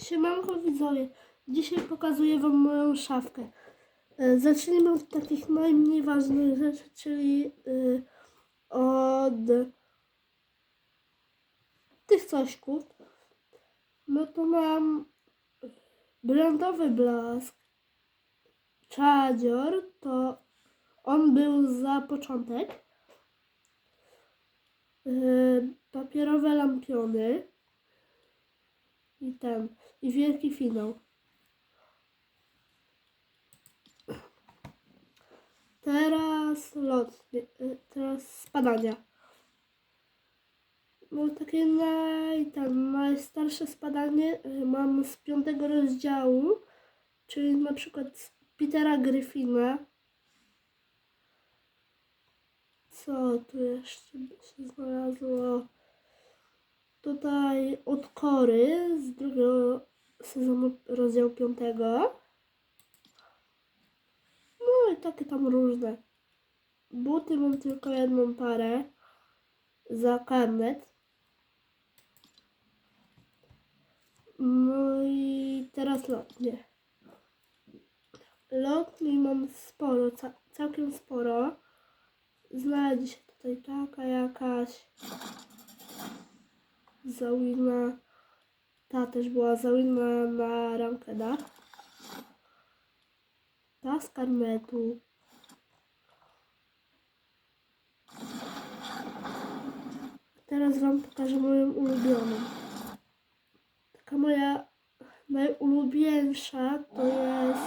Siemanko widzowie, dzisiaj pokazuję wam moją szafkę. E, Zacznijmy od takich najmniej ważnych rzeczy, czyli y, od tych cośków. No to mam brązowy blask, czadzior, to on był za początek. Y, Papierowe lampiony i ten, i wielki finał. Teraz lot, y, teraz spadania. Mam takie naj, ten, najstarsze spadanie y, mam z piątego rozdziału, czyli na przykład z Petera Gryfina. Co tu jeszcze by się znalazło? Tutaj od Kory z drugiego sezonu rozdziału piątego. No i takie tam różne. Buty mam tylko jedną parę za karnet. No i teraz lotnie. Lotni mam sporo, ca całkiem sporo. Znajdzie się tutaj taka jakaś Zawina. Ta też była Zawina na rankedach. Ta z karmetu. Teraz wam pokażę moją ulubioną. Taka moja najulubieńsza to jest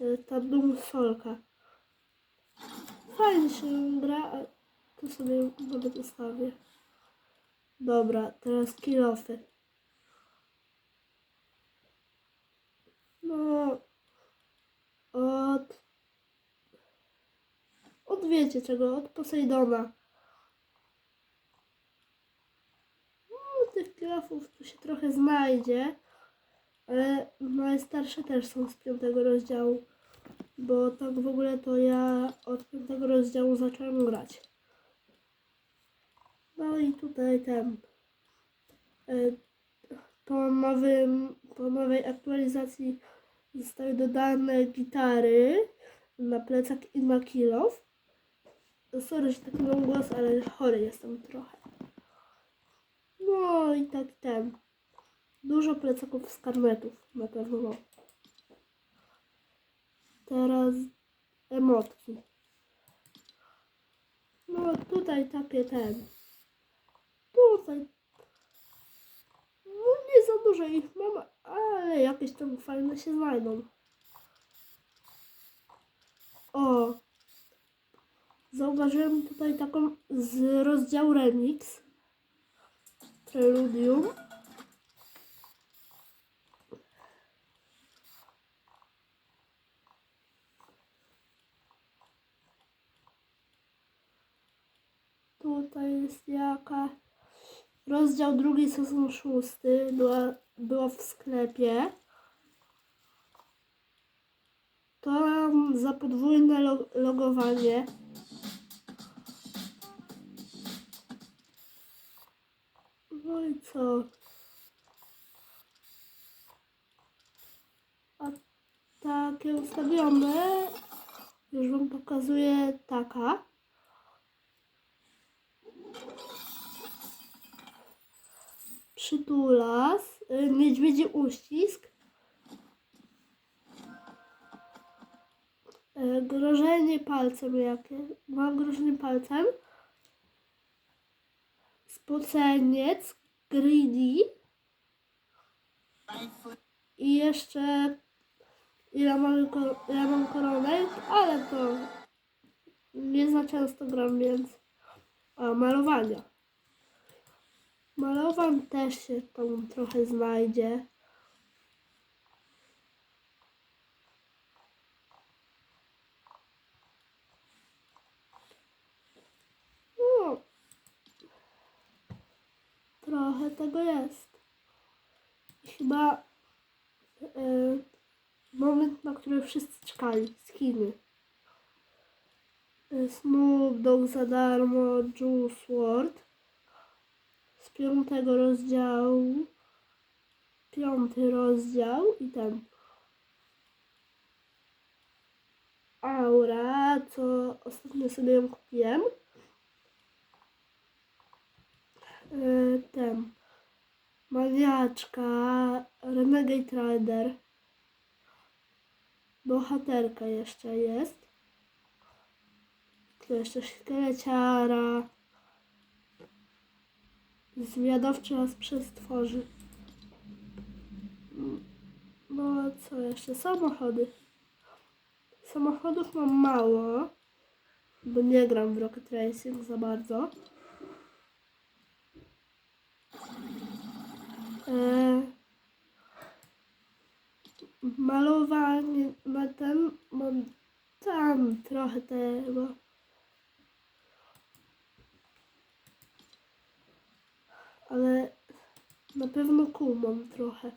e, ta Doom Solka. Fajnie się gra, a tu sobie nawet ustawię. Dobra, teraz kilofy. No, od... Od wiecie czego, od Posejdona. No, tych kilofów tu się trochę znajdzie, ale najstarsze też są z piątego rozdziału, bo tak w ogóle to ja od piątego rozdziału zacząłem grać. No i tutaj ten. e, Po, nowym, po nowej aktualizacji zostały dodane gitary na plecak i na. Sorry, że taki mam głos, ale chory jestem trochę. No i tak ten. Dużo plecaków z karnetów na pewno. Teraz emotki. No tutaj takie ten. No nie za dużo ich mam, ale jakieś tam fajne się znajdą. O! Zauważyłem tutaj taką z rozdziału Remix. Preludium. Tutaj jest jaka. Rozdział drugi, sezon szósty. Była, była w sklepie. To mam za podwójne lo- logowanie. No i co? A takie ustawione już wam pokazuję taka. Przytulas, y, niedźwiedzi uścisk, y, grożenie palcem jakie, mam grożenie palcem, spoceniec, greedy i jeszcze ile mam, ile mam koronek, ale to nie za często gram, więc a, malowania. Malowan też się tam trochę znajdzie. No. Trochę tego jest. Chyba e, moment, na który wszyscy czekali. Skiny. Snoop Dogg za darmo, Juice WRLD z piątego rozdziału piąty rozdział i ten. Aura, co ostatnio sobie ją kupiłem. Yy, ten. Maniaczka, Renegade Rider. Bohaterka jeszcze jest. Tu jeszcze szkieleciara. Zwiadowczy nas przestworzy. Mm, No co jeszcze? Samochody. Samochodów mam mało, bo nie gram w Rocket Racing za bardzo. E, malowanie na ten mam tam trochę tego. Ale na pewno kół mam trochę.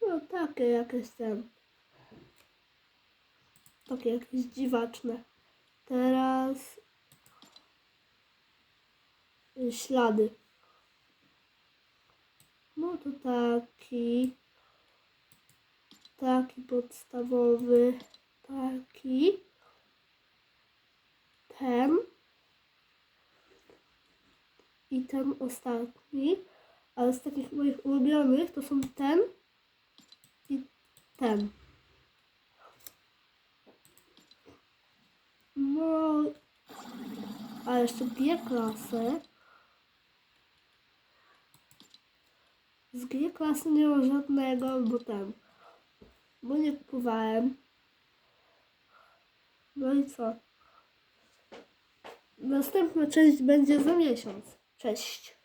No takie jakieś ten. Takie jakieś dziwaczne. Teraz ślady. No to taki. Taki podstawowy. Taki. Ten. I ten ostatni. Ale z takich moich ulubionych to są ten i ten. No, a jeszcze G klasy. Z G klasy nie mam żadnego, bo ten, bo nie kupowałem. No i co? Następna część będzie za miesiąc. Cześć.